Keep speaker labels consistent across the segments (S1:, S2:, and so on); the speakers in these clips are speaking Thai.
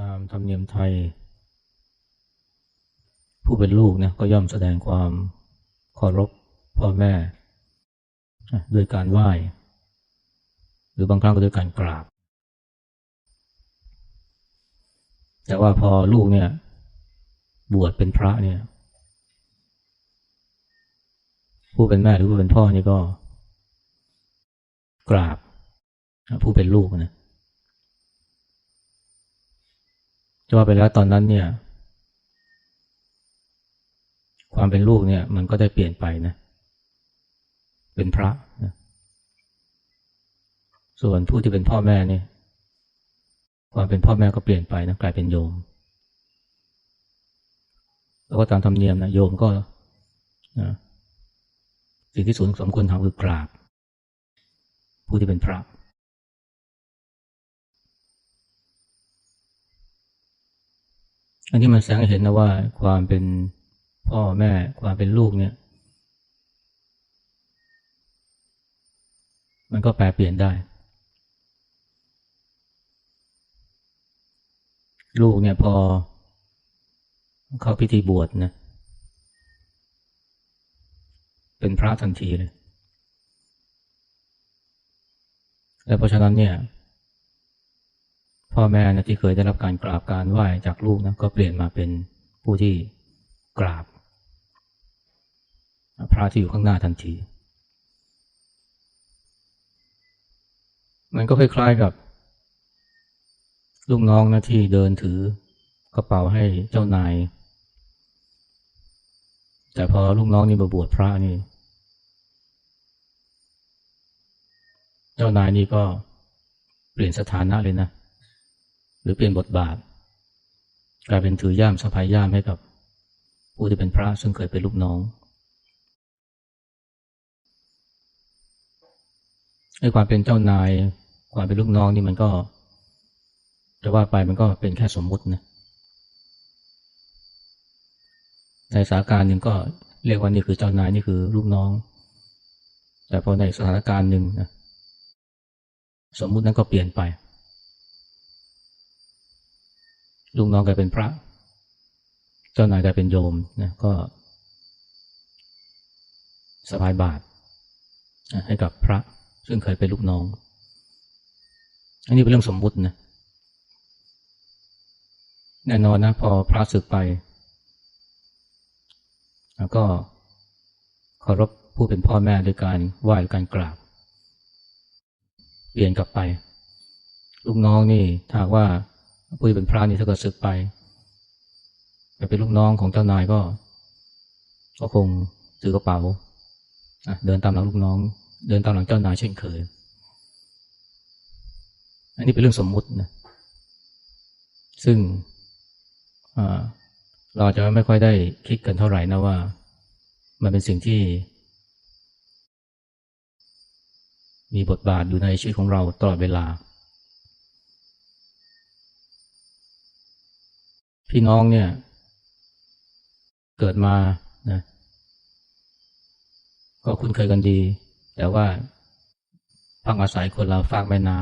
S1: ตามธรรมเนียมไทย ผู้เป็นลูกเนี่ยก็ย่อมแสดงความเคารพพ่อแม่ด้วยการไหว้ หรือบางครั้งก็ด้วยการกราบ แต่ว่าพอลูกเนี่ย บวชเป็นพระเนี่ย ผู้เป็นแม่หรือผู้เป็นพ่อนี่ก็ กราบ ผู้เป็นลูกนะ จะว่าไปแล้วตอนนั้นเนี่ย ความเป็นลูกเนี่ย มันก็ได้เปลี่ยนไปนะ เป็นพระนะส่วนผู้ที่เป็นพ่อแม่เนี่ย ความเป็นพ่อแม่ก็เปลี่ยนไปนะกลายเป็นโยม แล้วก็ตามธรรมเนียมนะโยมก็นะสิ่งที่สูงสมควรทำคือกราบ ผู้ที่เป็นพระ อันนี้มันแสดงให้เห็นนะว่าความเป็นพ่อแม่ความเป็นลูกเนี่ย มันก็แปลเปลี่ยนได้ ลูกเนี่ยพอเข้าพิธีบวชนะ เป็นพระทันทีเลย และเพราะฉะนั้นเนี่ย พ่อแม่นะที่เคยได้รับการกราบการไหว้จากลูกนะก็เปลี่ยนมาเป็นผู้ที่กราบ พระที่อยู่ข้างหน้าทันที มันก็คล้ายๆกับ ลูกน้องนะที่เดินถือกระเป๋าให้เจ้านาย แต่พอลูกน้องนี่มาบวชพระนี่ เจ้านายนี่ก็เปลี่ยนสถานะเลยนะ รือเปลี่ยนบทบาท กลายเป็นถือย่ามสะพายย่ามให้กับผู้ที่เป็นพระซึ่งเคยเป็นลูกน้องไอ้ความเป็นเจ้านาย ความเป็นลูกน้องนี่มันก็จะว่าไปมันก็เป็นแค่สมมุตินะในสถานการณ์หนึ่งก็เรียกว่านี่คือเจ้านายนี่คือลูกน้อง แต่พอในสถานการณ์หนึ่งนะสมมุตินั้นก็เปลี่ยนไป ลูกน้องกลายเป็นพระ เจ้านายกลายเป็นโยมนะก็สบายบาตรให้กับพระ ซึ่งเคยเป็นลูกน้อง อันนี้เป็นเรื่องสมมุตินะแน่นอนนะพอพระศึกไปแล้วก็เคารพผู้เป็นพ่อแม่ด้วยการไหว้การกราบ เปลี่ยนกลับไป ลูกน้องนี่ถ้าว่า ผู้ที่เป็นพระนี่ถ้าเกิดศึกไปไปเป็นลูกน้องของเจ้านายก็ ก็คงถือกระเป๋าเดินตามหลังลูกน้อง เดินตามหลังเจ้านายเช่นเคย อันนี้เป็นเรื่องสมมุตินะซึ่งเราจะไม่ค่อยได้คิดกันเท่าไหร่นะว่า มันเป็นสิ่งที่ มีบทบาทอยู่ในชีวิตของเราตลอดเวลา พี่น้องเนี่ย เกิดมานะก็คุ้นเคยกันดี แต่ว่าพักอาศัยคนเราฝากแม่น้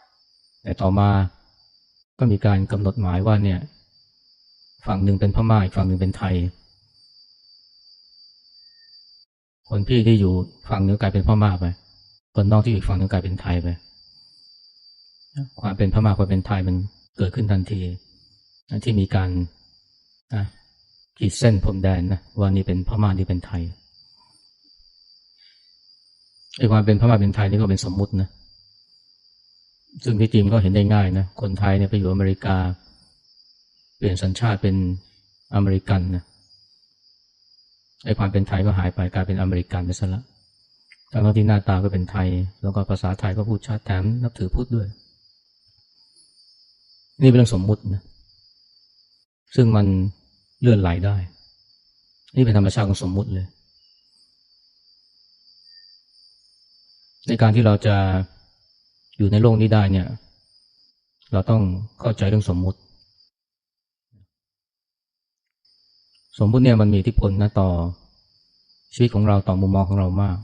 S1: ำแต่ต่อมาก็มีการกำหนดหมายว่าเนี่ย ฝั่งหนึ่งเป็นพม่าอีกฝั่งหนึ่งเป็นไทย คนพี่ที่อยู่ฝั่งหนึ่งกลายเป็นพม่าไปคนน้องที่อยู่ฝั่งหนึ่งกลายเป็นไทยไปความเป็นพม่าความเป็นไทยมัน เกิดขึ้นทันที ที่มีการขีดเส้นพรมแดนนะว่านี่เป็นพม่านี่เป็นไทยไอ้ความเป็นพม่าเป็นไทยนี่ก็เป็นสมมุตินะซึ่งที่จริงก็เห็นได้ง่ายนะคนไทยเนี่ยไปอยู่อเมริกา เปลี่ยนสัญชาติเป็นอเมริกันนะไอ้ความเป็นไทยก็หายไปกลายเป็นอเมริกันไปซะละทั้งที่หน้าตาก็เป็นไทย แล้วก็ภาษาไทยก็พูดชัดแถมนับถือพุทธด้วย นี่เป็นเรื่องสมมุตินะ ซึ่งมันเลื่อนไหลได้ นี่เป็นธรรมชาติของสมมุติเลย ในการที่เราจะอยู่ในโลกนี้ได้เนี่ย เราต้องเข้าใจเรื่องสมมุติ สมมุติเนี่ยมันมีอิทธิพลนะต่อชีวิตของเราต่อมุมมองของเรามาก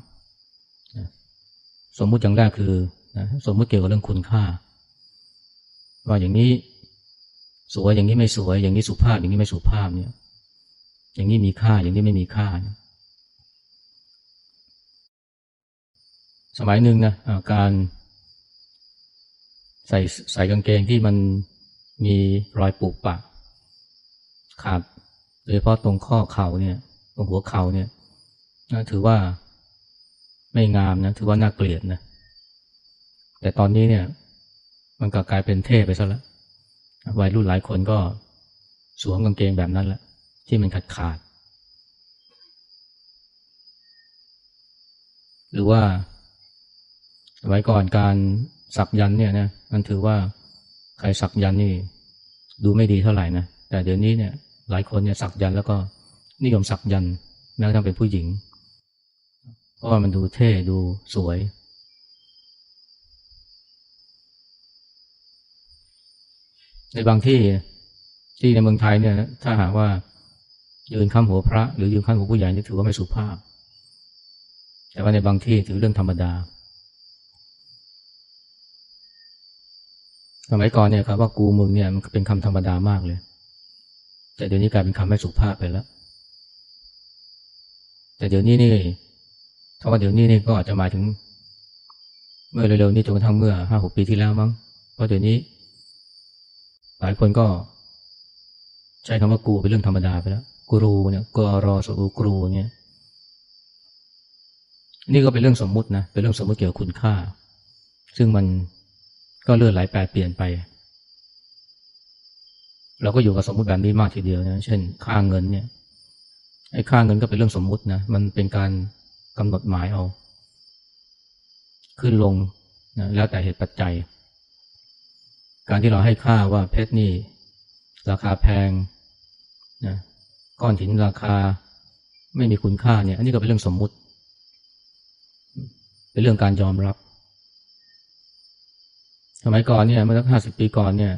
S1: สมมุติอย่างแรกคือสมมุติเกี่ยวกับเรื่องคุณค่า ว่าอย่างนี้สวยอย่างนี้ไม่สวย อย่างนี้สุภาพ อย่างนี้ไม่สุภาพเนี่ย อย่างนี้มีค่า อย่างนี้ไม่มีค่าเนี่ยสมัยหนึ่งนะการใส่ใส่กางเกงที่มันมีรอยปูปะขาดโดยเฉพาะตรงข้อเข่าเนี่ย ตรงหัวเข่าเนี่ยถือว่าไม่งามนะ ถือว่าน่าเกลียดนะ แต่ตอนนี้เนี่ย มันก็กลายเป็นเท่ไปซะแล้ววัยรุ่นหลายคนก็สวมกางเกงแบบนั้นแหละที่มันขาดขาด หรือว่าสมัยก่อนการสักยันเนี่ยนะมันถือว่าใครสักยันนี่ดูไม่ดีเท่าไหร่นะแต่เดี๋ยวนี้เนี่ยหลายคนเนี่ยสักยันแล้วก็นิยมสักยันแม้กระทั่งเป็นผู้หญิง เพราะว่ามันดูเท่ดูสวย ในบางที่ที่ในเมืองไทยเนี่ย ถ้าหากว่ายืนข้ามหัวพระ หรือยืนข้ามหัวผู้ใหญ่นี่ถือว่าไม่สุภาพ แต่ว่าในบางที่ถือเรื่องธรรมดา สมัยก่อนเนี่ยครับว่ากูมึงเนี่ยมันเป็นคำธรรมดามากเลย แต่เดี๋ยวนี้กลายเป็นคำไม่สุภาพไปแล้ว แต่เดี๋ยวนี้นี่ถ้าว่าเดี๋ยวนี้นี่ก็อาจจะหมายถึง เมื่อเร็วๆนี้จนกระทั่งเมื่อห้าหกปีที่แล้วมั้งเพราะเดี๋ยวนี้ หลายคนก็ ใช้คำว่ากูเป็นเรื่องธรรมดาไปแล้วกูรูเนี่ยกรอสูกรูเนี่ยนี่ก็เป็นเรื่องสมมุตินะเป็นเรื่องสมมุติเกี่ยวกับคุณค่า ซึ่งมันก็เลื่อนไหลแปรเปลี่ยนไป เราก็อยู่กับสมมุติแบบนี้มากทีเดียวนะเช่น ค่าเงินเนี่ยไอ้ค่าเงินก็เป็นเรื่องสมมุตินะมันเป็นการกำหนดหมายเอา ขึ้นลงนะแล้วแต่เหตุปัจจัย การที่เราให้ค่าว่าเพชรนี่ราคาแพงนะก้อนหินราคาไม่มีคุณค่าเนี่ย อันนี้ก็เป็นเรื่องสมมุติ เป็นเรื่องการยอมรับ สมัยก่อนเนี่ยเมื่อสักห้าสิบปีก่อนเนี่ย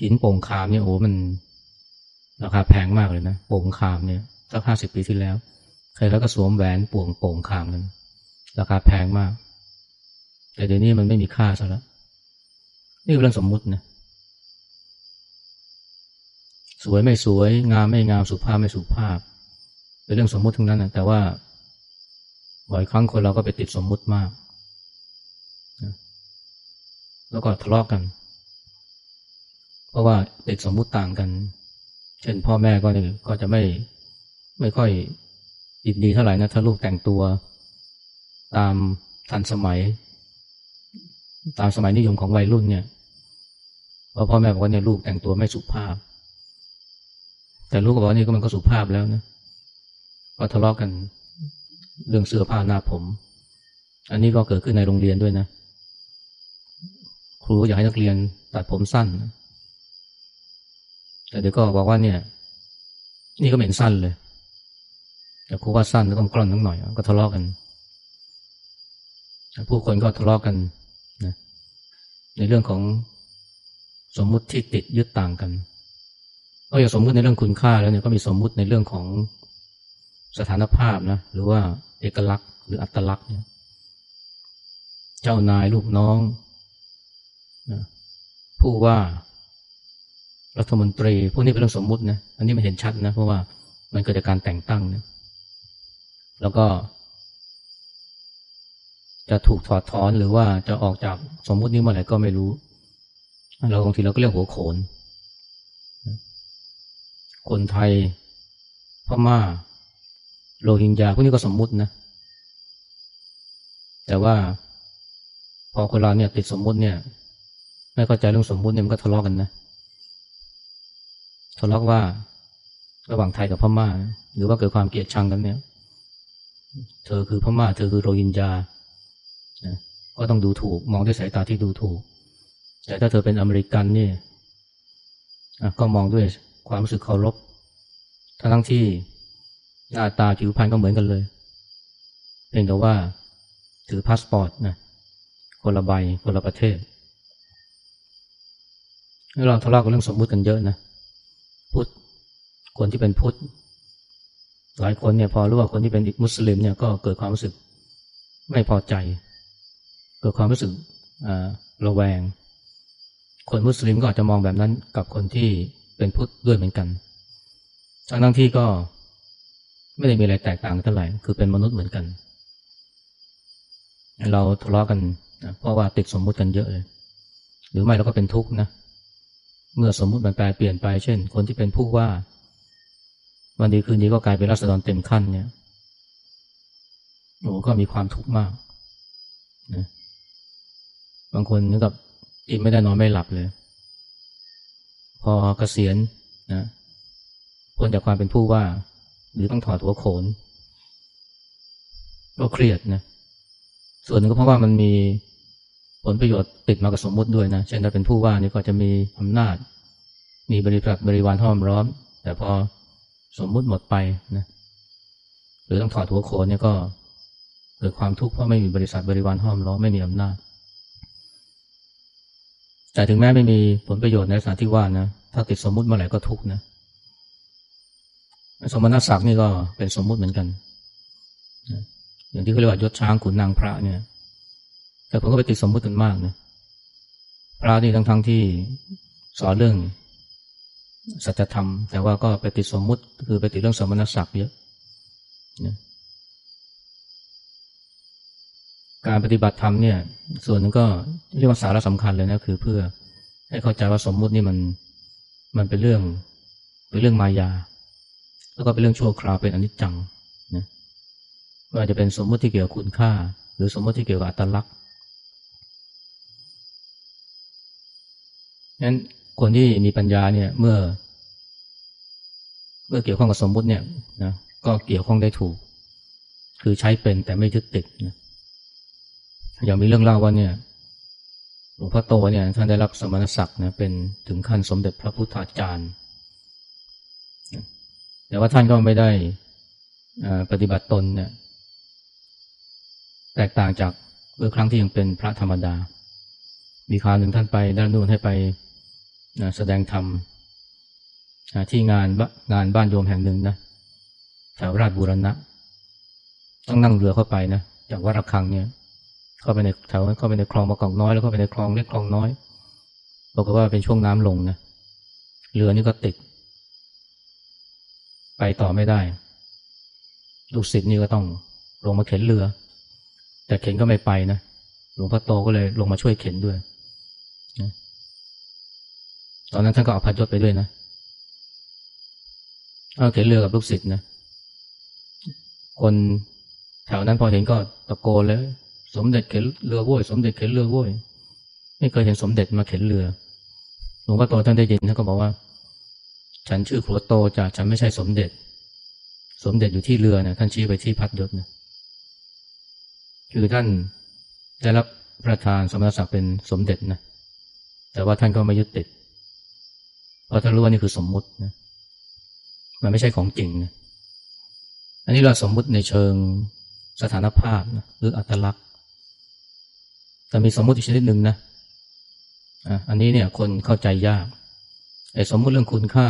S1: หินโป่งคามเนี่ยโอ้มันราคาแพงมากเลยนะโป่งคามเนี่ยสักห้าสิบปีที่แล้ว ใครแล้วก็สวมแหวนป่วงโป่งคามนั้นราคาแพงมาก แต่เดี๋ยวนี้มันไม่มีค่าซะแล้ว นี่เป็นเรื่องสมมุตินะ สวยไม่สวย งามไม่งาม สุภาพไม่สุภาพ เป็นเรื่องสมมุติทั้งนั้นนะแต่ว่าบ่อยครั้งคนเราก็ไปติดสมมุติมาก แล้วก็ทะเลาะกกัน เพราะว่าเด็กสมมุติต่างกัน เช่นพ่อแม่ก็ก็จะไม่ไม่ค่อยยินดีเท่าไหร่นะถ้าลูกแต่งตัว ตามทันสมัย ตามสมัยนิยมของวัยรุ่นเนี่ยพราพ่อแม่บอกว่าเนี่ยลูกแต่งตัวไม่สุภาพ แต่ลูกก็บอกว่านี่ก็มันก็สุภาพแล้วนะก็ทะเลาะกกันเรื่องเสื้อผ้าหน้าผม อันนี้ก็เกิดขึ้นในโรงเรียนด้วยนะ ครูอยากให้นักเรียนตัดผมสั้น แต่เดี๋ยวก็บอกว่าเนี่ย นี่ก็เหม็นสั้นเลย แต่ครูว่าสั้นต้องกล้อนทั้งหน่อย ก็ทะเลาะกัน ผู้คนก็ทะเลาะกัน ในเรื่องของสมมุติที่ติดยึดต่างกันก็อย่างสมมุติในเรื่องคุณค่าแล้วเนี่ยก็มีสมมุติในเรื่องของสถานภาพนะหรือว่าเอกลักษณ์ หรืออัตลักษณ์เนี่ยเจ้านายลูกน้องผู้ว่ารัฐมนตรีพวกนี้เป็นเรื่องสมมุตินะอันนี้มันเห็นชัดนะเพราะว่ามันเกิดจากการแต่งตั้งนะแล้วก็ จะถูกถอดถอนหรือว่าจะออกจากสมมุตินี้เมื่อไหร่ก็ไม่รู้ เราบางทีเราก็เรียกหัวโขน คนไทยพม่า โรฮิงญาพวกนี้ก็สมมุตินะ แต่ว่า พอคนเราเนี่ยติดสมมุติเนี่ย ไม่เข้าใจเรื่องสมมุติเนี่ยมันก็ทะเลาะกันนะทะเลาะว่าระหว่างไทยกับพม่า หรือว่าเกิดความเกลียดชังกันเนี่ย เธอคือพม่า เธอคือโรฮิงญา ก็ต้องดูถูก มองด้วยสายตาที่ดูถูก แต่ถ้าเธอเป็นอเมริกันนี่ก็มองด้วยความรู้สึกเคารพทั้งที่หน้าตาผิวพรรณก็เหมือนกันเลยเพียงแต่ว่าถือพาสปอร์ตนะคนละใบคนละประเทศเราทะเลาะกันเรื่องสมมุติกันเยอะนะพุทธคนที่เป็นพุทธหลายคนเนี่ยพอรู้ว่าคนที่เป็นมุสลิมเนี่ยก็เกิดความรู้สึกไม่พอใจ เกิดความรู้สึกระแวง คนมุสลิมก็อาจจะมองแบบนั้นกับคนที่เป็นพุทธด้วยเหมือนกันทั้งทั้งที่ก็ไม่ได้มีอะไรแตกต่างเท่าไหร่ คือเป็นมนุษย์เหมือนกัน เราทะเลาะกัน เพราะว่าติดสมมุติกันเยอะเลย หรือไม่เราก็เป็นทุกข์นะ เมื่อสมมุติมันแปลเปลี่ยนไป เช่น คนที่เป็นผู้ว่า วันดีคืนนี้ก็กลายเป็นรัษฎรเต็มขั้นเนี่ยโอ้ก็มีความทุกข์มากนะ บางคนนึกกับกินไม่ได้นอนไม่หลับเลย พอเกษียณนะพ้นจากความเป็นผู้ว่า หรือต้องถอดหัวโขนก็เครียดนะส่วนหนึ่งก็เพราะว่ามันมีผลประโยชน์ติดมากับสมมติด้วยนะเช่นถ้าเป็นผู้ว่านี่ก็จะมีอำนาจ มีบริษัทบริวารห้อมร้อม แต่พอสมมุติหมดไปนะหรือต้องถอดหัวโขนเนี่ยก็เกิดความทุกข์เพราะไม่มีบริษัทบริวารห้อมล้อมไม่มีอำนาจ แต่ถึงแม้ไม่มีผลประโยชน์ในสถานที่ว่านะ ถ้าติดสมมุติเมื่อไหร่ก็ทุกนะ สมณศักดิ์นี่ก็เป็นสมมุติเหมือนกัน อย่างที่เขาเรียกว่ายศช้างขุนนางพระเนี่ย แต่ผมก็ไปติดสมมุติกันมากนะ พระนี่ทั้งทั้งที่สอนเรื่องสัจธรรม แต่ว่าก็ไปติดสมมุติคือไปติดเรื่องสมณศักดิ์เยอะนะ การปฏิบัติธรรมเนี่ย ส่วนนึงก็เรียกว่าสาระสำคัญเลยนะคือเพื่อให้เข้าใจว่าสมมุตินี่มันมันเป็นเรื่องเป็นเรื่องมายา แล้วก็เป็นเรื่องชั่วคราวเป็นอนิจจังนะว่าจะเป็นสมมุติที่เกี่ยวกับคุณค่า หรือสมมุติที่เกี่ยวกับอัตลักษณ์นั้นคนที่มีปัญญาเนี่ยเมื่อ เมื่อเกี่ยวข้องกับสมมุติเนี่ยนะก็เกี่ยวข้องได้ถูก คือใช้เป็นแต่ไม่ยึดติดนะ ย่างมีเรื่องเล่าว่าเนี่ยหลวงพ่อโตเนี่ยท่านได้รับสมณศักดิ์นะเป็นถึงขั้นสมเด็จพระพุทธาจารย์ แต่ว่าท่านก็ไม่ได้ปฏิบัติตนเนี่ยแตกต่างจากเมื่อครั้งที่ยังเป็นพระธรรมดา มีคราวหนึ่งท่านไปด้านนู่นให้ไปแสดงธรรมที่งานงานบ้านโยมแห่งหนึ่งนะแถวราชบุรณะ ต้องนั่งเรือเข้าไปนะ จากวัดระฆังเนี่ย เข้าไปในแถวเข้าไปในคลองมะกอกน้อยแล้วเข้าไปในคลองเล็กคลองน้อยบอกว่าเป็นช่วงน้ำลงนะเรือนี่ก็ติด ไปต่อไม่ได้ ลูกศิษย์นี่ก็ต้องลงมาเข็นเรือ แต่เข็นก็ไม่ไปนะหลวงพ่อโตก็เลยลงมาช่วยเข็นด้วยนะตอนนั้นท่านก็เอาพัดยศไปด้วยนะเอาเข็นเรือกับลูกศิษย์นะคนแถวนั้นพอเห็นก็ตะโกนเลย สมเด็จเข็นเรือโว้ยสมเด็จเข็นเรือโว้ยไม่เคยเห็นสมเด็จมาเข็นเรือหลวงพ่อโตท่านได้ยินท่านก็บอกว่า ฉันชื่อครัวโตจาฉันไม่ใช่สมเด็จ สมเด็จอยู่ที่เรือนะท่านชี้ไปที่พัดยศนะคือท่านได้รับประทานสมณศักดิ์เป็นสมเด็จนะแต่ว่าท่านก็ไม่ยึดติด เพราะท่านรู้ว่านี่คือสมมุตินะมันไม่ใช่ของจริงนะอันนี้เราสมมุติในเชิงสถานภาพนะหรืออัตลักษณ์ แต่มีสมมุติอีกชนิดหนึ่งนะอันนี้เนี่ยคนเข้าใจยากไอ้สมมุติเรื่องคุณค่า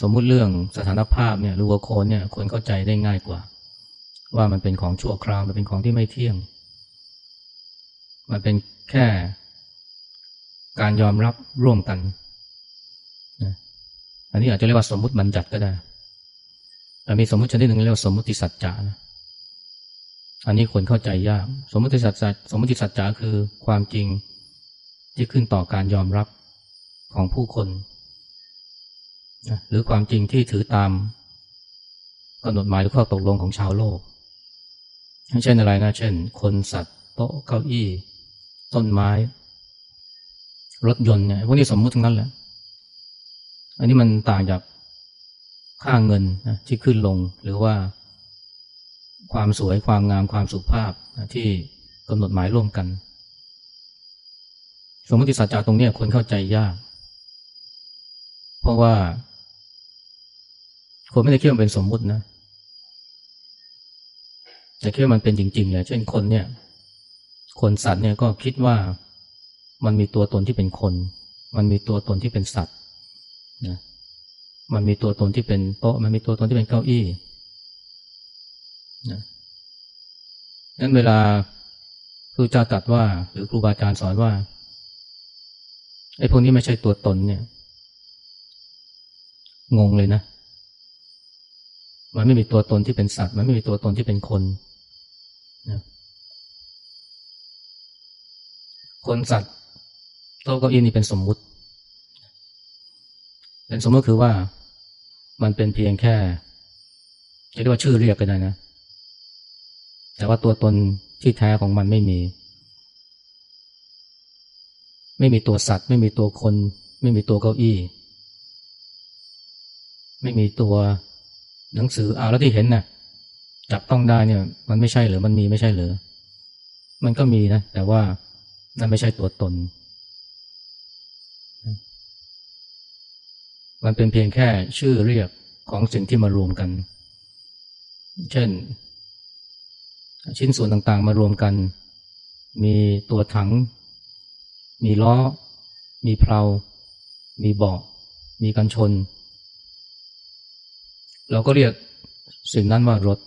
S1: สมมุติเรื่องสถานภาพเนี่ยหรือว่าคนเนี่ยคนเข้าใจได้ง่ายกว่า ว่ามันเป็นของชั่วคราวมันเป็นของที่ไม่เที่ยง มันเป็นแค่การยอมรับร่วมกันนะอันนี้อาจจะเรียกว่าสมมุติบัญญัติก็ได้แต่มีสมมุติชนิดหนึ่งเรียกว่าสมมุติสัจจะนะ อันนี้คนเข้าใจยาก สมมติสัจจะสมมติสัจจะคือความจริงที่ขึ้นต่อการยอมรับของผู้คนนะหรือความจริงที่ถือตามกำหนดหมายหรือข้อตกลงของชาวโลก เช่นอะไรนะ เช่น คนสัตว์โต๊ะเก้าอี้ ต้นไม้ รถยนต์เนี่ยพวกนี้สมมุติทั้งนั้นแหละ อันนี้มันต่างจากค่าเงินนะที่ขึ้นลงหรือว่า ความสวยความงามความสุภาพที่กำหนดหมายร่วมกัน สมมติสัจจะตรงนี้คนเข้าใจยาก เพราะว่า คนไม่ได้คิดว่าเป็นสมมุตินะ แต่คิดว่ามันเป็นจริงๆเลยเช่นคนเนี่ย คนสัตว์เนี่ยก็คิดว่ามันมีตัวตนที่เป็นคน มันมีตัวตนที่เป็นสัตว์นะมันมีตัวตนที่เป็นโต๊ะ มันมีตัวตนที่เป็นเก้าอี้ นะนั้นเวลาครูเจ้าตรัสว่า หรือครูบาอาจารย์สอนว่าไอ้พวกนี้ไม่ใช่ตัวตนเนี่ย งงเลยนะ มันไม่มีตัวตนที่เป็นสัตว์ มันไม่มีตัวตนที่เป็นคนนะคนสัตว์โต๊ะเก้าอี้นี่เป็นสมมุติ เป็นสมมติคือว่ามันเป็นเพียงแค่จะเรียกว่าชื่อเรียกก็ได้นะ แต่ว่าตัวตนที่แท้ของมันไม่มี ไม่มีตัวสัตว์ ไม่มีตัวคน ไม่มีตัวเก้าอี้ ไม่มีตัวหนังสืออ่าแล้วที่เห็นนะ่ะจับต้องได้เนี่ย มันไม่ใช่หรือมันมีไม่ใช่หรือมันก็มีนะ แต่ว่านั่นไม่ใช่ตัวตน มันเป็นเพียงแค่ชื่อเรียกของสิ่งที่มารวมกัน เช่น ชิ้นส่วนต่างๆ มารวมกัน มีตัวถัง มีล้อ มีเพลา มีเบาะ มีกันชน เราก็เรียกสิ่งนั้นว่ารถ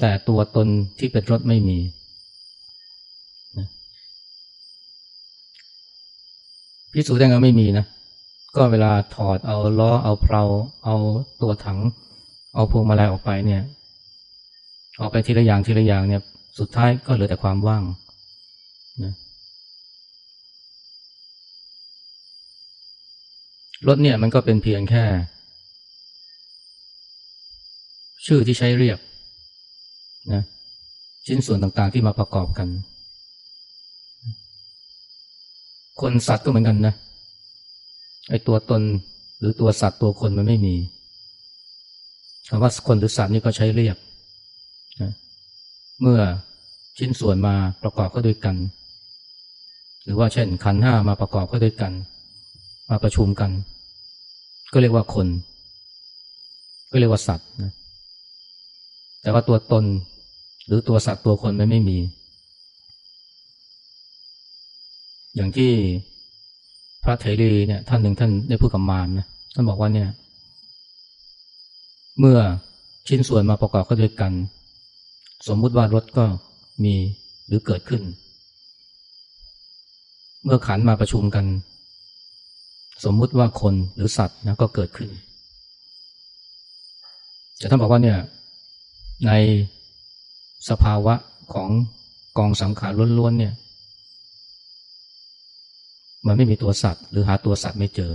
S1: แต่ตัวตนที่เป็นรถไม่มีพิสูจน์ได้ไงไม่มีนะ ก็เวลาถอดเอาล้อเอาเพลาเอาตัวถัง เอาพวงมาลัยออกไปเนี่ย ออกไปทีละอย่างทีละอย่างเนี่ย สุดท้ายก็เหลือแต่ความว่างนะรถเนี่ยมันก็เป็นเพียงแค่ ชื่อที่ใช้เรียกนะชิ้นส่วนต่างๆที่มาประกอบกัน คนสัตว์ก็เหมือนกันนะไอตัวตนหรือตัวสัตว์ตัวคนมันไม่มีคำว่าคนหรือสัตว์นี่ก็ใช้เรียก เมื่อชิ้นส่วนมาประกอบเข้าด้วยกัน หรือว่าเช่นขันห้ามาประกอบเข้าด้วยกัน มาประชุมกัน ก็เรียกว่าคน ก็เรียกว่าสัตว์นะแต่ว่าตัวตนหรือตัวสัตว์ตัวคนมันไม่มี อย่างที่พระเถรีเนี่ยท่านหนึ่งท่านได้พูดกับมารนะท่านบอกว่าเนี่ย เมื่อชิ้นส่วนมาประกอบเข้าด้วยกัน สมมุติว่ารถก็มีหรือเกิดขึ้น เมื่อขันมาประชุมกัน สมมุติว่าคนหรือสัตว์นะก็เกิดขึ้น แต่ท่านบอกว่าเนี่ยในสภาวะของกองสังขารล้วนๆเนี่ย มันไม่มีตัวสัตว์ หรือหาตัวสัตว์ไม่เจอ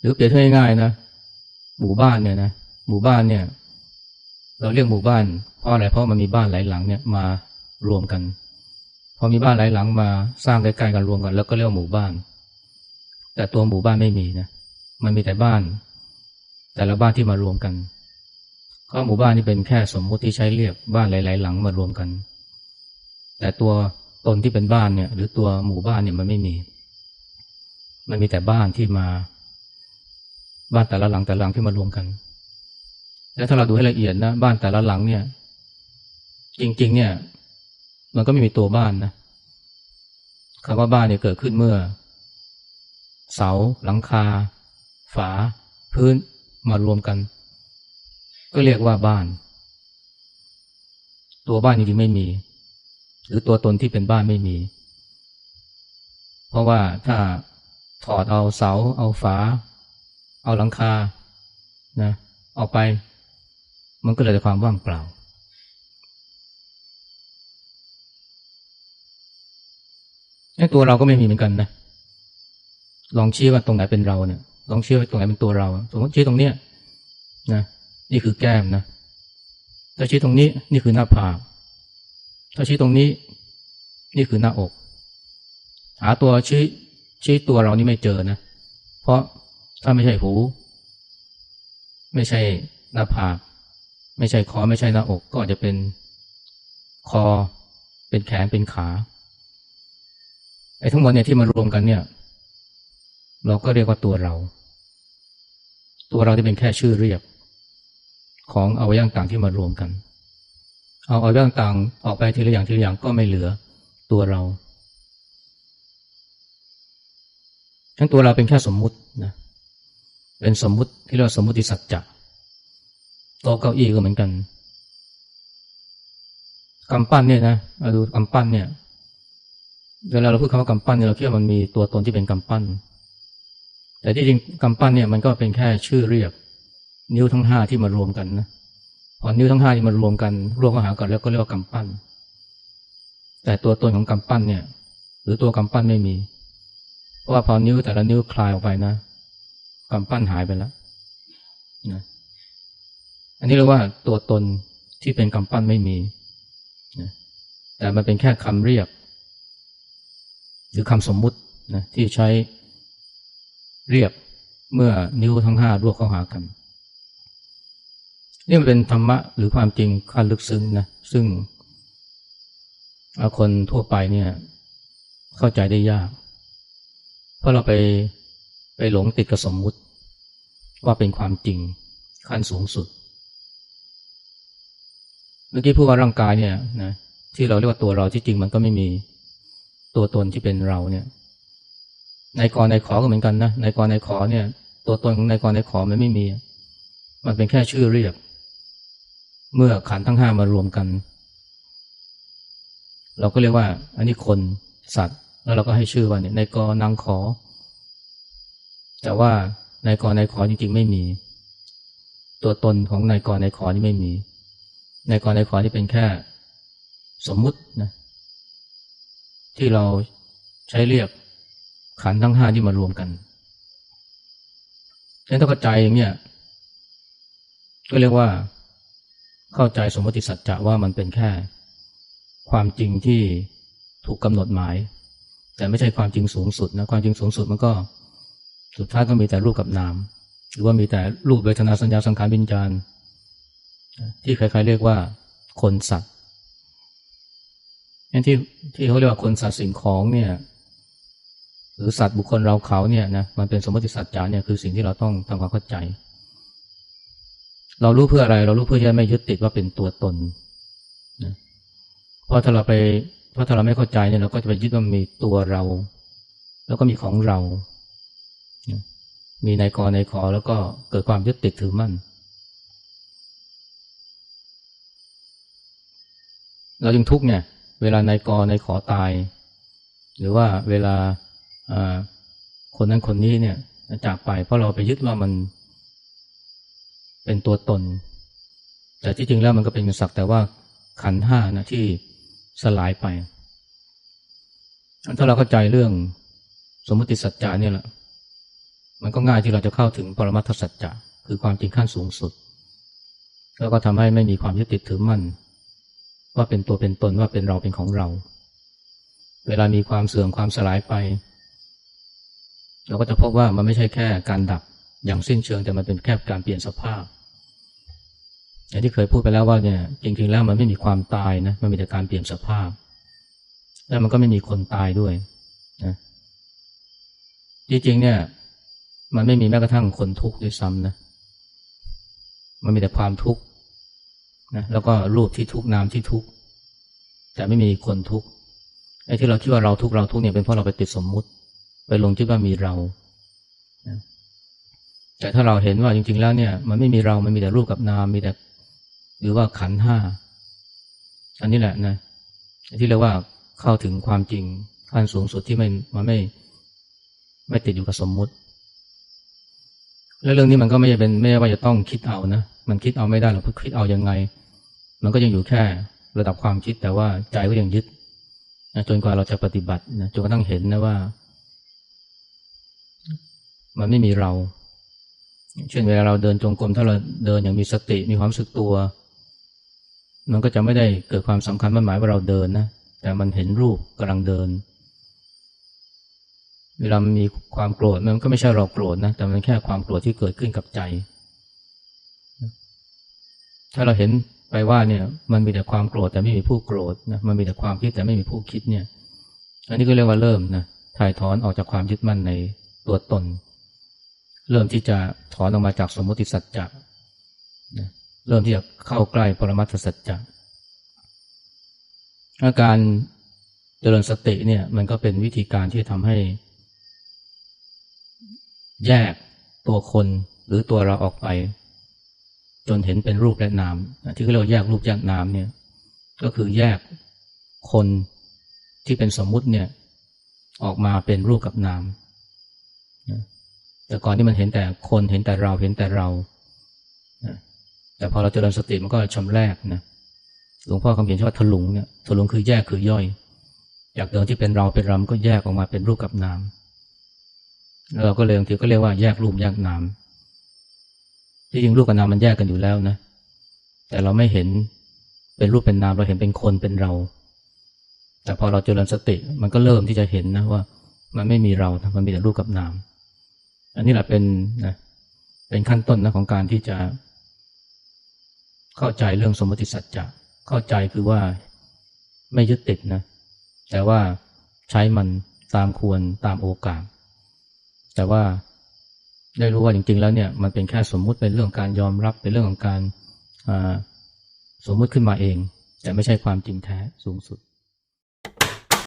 S1: หรือเปรียบเทียบง่ายๆนะหมู่บ้านเนี่ยนะ หมู่บ้านเนี่ย เราเรียกหมู่บ้านเพราะอะไรเพราะมันมีบ้านหลายหลังเนี่ยมารวมกันพอมีบ้านหลายหลังมาสร้างใกล้ๆกันรวมกัน แล้วก็เรียกหมู่บ้าน แต่ตัวหมู่บ้านไม่มีนะมันมีแต่บ้าน แต่ละบ้านที่มารวมกันก็หมู่บ้านนี่เป็นแค่สมมติที่ใช้เรียกบ้านหลาย ๆ หลังมารวมกัน แต่ตัวตนที่เป็นบ้านเนี่ย หรือตัวหมู่บ้านเนี่ยมันไม่มี มันมีแต่บ้านที่มา บ้านแต่ละหลังแต่ละหลังที่มารวมกัน แล้วถ้าเราดูให้ละเอียดนะบ้านแต่ละหลังเนี่ย จริง ๆ เนี่ย มันก็ไม่มีตัวบ้านนะคำว่าบ้านเนี่ยเกิดขึ้นเมื่อ เสา หลังคา ฝา พื้นมารวมกัน ก็เรียกว่าบ้าน ตัวบ้านจริงๆไม่มี หรือตัวตนที่เป็นบ้านไม่มี เพราะว่าถ้าถอดเอาเสา เอาฝา เอาหลังคานะออกไป มันก็เลยจะความว่างเปล่า ไอ้ตัวเราก็ไม่มีเหมือนกันนะ ลองชี้ว่าตรงไหนเป็นเราเนี่ย ลองชี้ว่าตรงไหนเป็นตัวเรา สมมติชี้ตรงเนี้ยนะ นี่คือแก้มนะ ถ้าชี้ตรงนี้นี่คือหน้าผาก ถ้าชี้ตรงนี้ นี่คือหน้าอก หาตัวชี้ชี้ตัวเรานี่ไม่เจอนะ เพราะถ้าไม่ใช่หู ไม่ใช่หน้าผาก ไม่ใช่คอไม่ใช่หน้าอก ก็อาจจะเป็นคอ เป็นแขนเป็นขาไอ้ทั้งหมดเนี่ยที่มารวมกันเนี่ย เราก็เรียกว่าตัวเรา ตัวเราที่เป็นแค่ชื่อเรียก ของอวัยวะต่างที่มารวมกัน เอาอาเรื่องต่างออกไปทีละอย่างทีละอย่างก็ไม่เหลือตัวเราทั้งตัวเราเป็นแค่สมมุตินะเป็นสมมุติที่เรียกว่าสมมุติสัจจะ โต๊ะเก้าอี้ก็เหมือนกันกำปั้นเนี่ยนะมาดูกำปั้นเนี่ยเวลาเราพูดคำว่ากำปั้นเนี่ยเราคิดว่ามันมีตัวตนที่เป็นกำปั้น แต่ที่จริงกำปั้นเนี่ยมันก็เป็นแค่ชื่อเรียก นิ้วทั้งห้าที่มารวมกันนะพอนิ้วทั้งห้าที่มารวมกัน รวมเข้าหากันแล้วก็เรียกว่ากำปั้น แต่ตัวตนของกำปั้นเนี่ย หรือตัวกำปั้นไม่มี เพราะว่าพอนิ้วแต่ละนิ้วคลายออกไปนะกำปั้นหายไปแล้วนะ อันนี้เรียกว่าตัวตนที่เป็นกำปั้นไม่มีนะแต่มันเป็นแค่คำเรียก หรือคำสมมุตินะที่ใช้เรียกเมื่อนิ้วทั้งห้ารวบเข้าหากัน นี่มันเป็นธรรมะหรือความจริงขั้นลึกซึ้งนะซึ่งคนทั่วไปเนี่ยเข้าใจได้ยาก เพราะเราไปไปหลงติดกับสมมุติ ว่าเป็นความจริงขั้นสูงสุด เมื่อกี้พูดว่าร่างกายเนี่ยนะที่เราเรียกว่าตัวเราที่จริงมันก็ไม่มีตัวตนที่เป็นเราเนี่ยในกรในขอก็เหมือนกันนะในกรในขอเนี่ย ตัวตนของในกรในขอมันไม่มี มันเป็นแค่ชื่อเรียก เมื่อขันทั้งห้ามารวมกัน เราก็เรียกว่า อันนี้คนสัตว์ แล้วเราก็ให้ชื่อว่าเนี่ยในกรนางขอ แต่ว่าในกรในขอจริงๆไม่มี ตัวตนของในกรในขอนี่ไม่มี ในกรในขอที่เป็นแค่สมมุตินะที่เราใช้เรียกขันทั้งห้าที่มารวมกันฉะนั้นถ้าเข้าใจเนี่ยก็เรียกว่าเข้าใจสมมติสัจจะว่ามันเป็นแค่ ความจริงที่ถูกกำหนดหมาย แต่ไม่ใช่ความจริงสูงสุดนะความจริงสูงสุดมันก็สุดท้ายก็มีแต่รูปกับนาม หรือว่ามีแต่รูปเวทนาสัญญาสังขารวิญญาณ ที่ใครๆเรียกว่าคนสัตว์ที่ที่เขาเรียกว่าคนสัตว์สิ่งของเนี่ยหรือสัตว์บุคคลเราเขาเนี่ยนะมันเป็นสมมติสัจจาเนี่ยคือสิ่งที่เราต้องทำความเข้าใจ เรารู้เพื่ออะไร เรารู้เพื่อจะไม่ยึดติดว่าเป็นตัวตนนะเพราะถ้าเราไปเพราะถ้าเราไม่เข้าใจเนี่ยเราก็จะไปยึดว่ามีตัวเรา แล้วก็มีของเรา มีในกอในขอแล้วก็เกิดความยึดติดถือมั่น เราจึงทุกเนี่ย เวลาในกอในขอตาย หรือว่าเวลาคนนั้นคนนี้เนี่ยจากไปเพราะเราไปยึดว่ามันเป็นตัวตน แต่ที่จริงแล้วมันก็เป็นสักแต่ว่าขันห้านะที่สลายไป ถ้าเราเข้าใจเรื่องสมมติสัจจะเนี่ยแหละมันก็ง่ายที่เราจะเข้าถึงปรมัตถสัจจะคือความจริงขั้นสูงสุด แล้วก็ทำให้ไม่มีความยึดติดถือมั่น ว่าเป็นตัวเป็นตนว่าเป็นเราเป็นของเรา เวลามีความเสื่อมความสลายไป เราก็จะพบว่ามันไม่ใช่แค่การดับอย่างสิ้นเชิงแต่มันเป็นแค่การเปลี่ยนสภาพอย่างที่เคยพูดไปแล้วว่าเนี่ยจริงๆแล้วมันไม่มีความตายนะมันมีแต่การเปลี่ยนสภาพ แล้วมันก็ไม่มีคนตายด้วยนะจริงๆเนี่ยมันไม่มีแม้กระทั่งคนทุกข์ด้วยซ้ำนะมันมีแต่ความทุกข์ นะแล้วก็รูปที่ทุกนามที่ทุกแต่ไม่มีคนทุกไอ้ที่เราคิดว่าเราทุกเราทุกเนี่ยเป็นเพราะเราไปติดสมมุติ ไปลงคิดว่ามีเราแต่ถ้าเราเห็นว่าจริง ๆ แล้วเนี่ย มันไม่มีเรา มันมีแต่รูปกับนามมีแต่หรือว่าขันห้าอันนี้แหละนะที่เรียกว่าเข้าถึงความจริงขั้นสูงสุดที่ไม่มันไม่ ไม่ติดอยู่กับสมมุติ แล้วเรื่องนี้มันก็ไม่ใช่เป็นไม่ใช่ว่าจะต้องคิดเอานะ มันคิดเอาไม่ได้หรอกเพราะคิดเอายังไง มันก็ยังอยู่แค่ระดับความคิดแต่ว่าใจก็ยังยึดนะจนกว่าเราจะปฏิบัตินะจนกระทั่งเห็นนะว่า มันไม่มีเรา เช่นเวลาเราเดินจงกรมถ้าเราเดินอย่างมีสติมีความสึกตัว มันก็จะไม่ได้เกิดความสำคัญมันหมายว่าเราเดินนะแต่มันเห็นรูปกำลังเดิน เวลามันมีความโกรธมันก็ไม่ใช่เราโกรธนะแต่มันแค่ความโกรธที่เกิดขึ้นกับใจ ถ้าเราเห็นไปว่าเนี่ย มันมีแต่ความโกรธแต่ไม่มีผู้โกรธนะมันมีแต่ความคิดแต่ไม่มีผู้คิดเนี่ย อันนี้ก็เรียกว่าเริ่มนะถ่ายถอนออกจากความยึดมั่นในตัวตน เริ่มที่จะถอนออกมาจากสมมติสัจจะเริ่มที่จะเข้าใกล้ปรมัตถสัจจะอาการเจริญสติเนี่ย มันก็เป็นวิธีการที่ทำให้ แยกตัวคนหรือตัวเราออกไป จนเห็นเป็นรูปและนามที่เราแยกรูปแยกนามเนี่ยก็คือแยกคนที่เป็นสมมุติเนี่ยออกมาเป็นรูปกับนามแต่ก่อนที่มันเห็นแต่คนเห็นแต่เราเห็นแต่เราแต่พอเราเจริญสติมันก็ชำแรกนะหลวงพ่อคำเขียนชอบถลุงเนี่ยถลุงคือแยกคือย่อย จากเดิมที่เป็นเราเป็นรำก็แยกออกมาเป็นรูปกับนามแล้วเราก็เลยบางทีก็เรียกว่าแยกรูปแยกนาม ที่จริงรูปกับนามมันแยกกันอยู่แล้วนะ แต่เราไม่เห็นเป็นรูปเป็นนามเราเห็นเป็นคนเป็นเรา แต่พอเราเจริญสติมันก็เริ่มที่จะเห็นนะว่า มันไม่มีเรามันมีแต่รูปกับนาม อันนี้แหละเป็นนะเป็นขั้นต้นนะของการที่จะ เข้าใจเรื่องสมมติสัจจะเข้าใจคือว่าไม่ยึดติดนะ แต่ว่าใช้มันตามควรตามโอกาส แต่ว่า ได้รู้ว่าจริง ๆ แล้วเนี่ยมันเป็นแค่สมมุติเป็นเรื่องการยอมรับเป็นเรื่องของการสมมุติขึ้นมาเอง แต่ไม่ใช่ความจริงแท้สูงสุด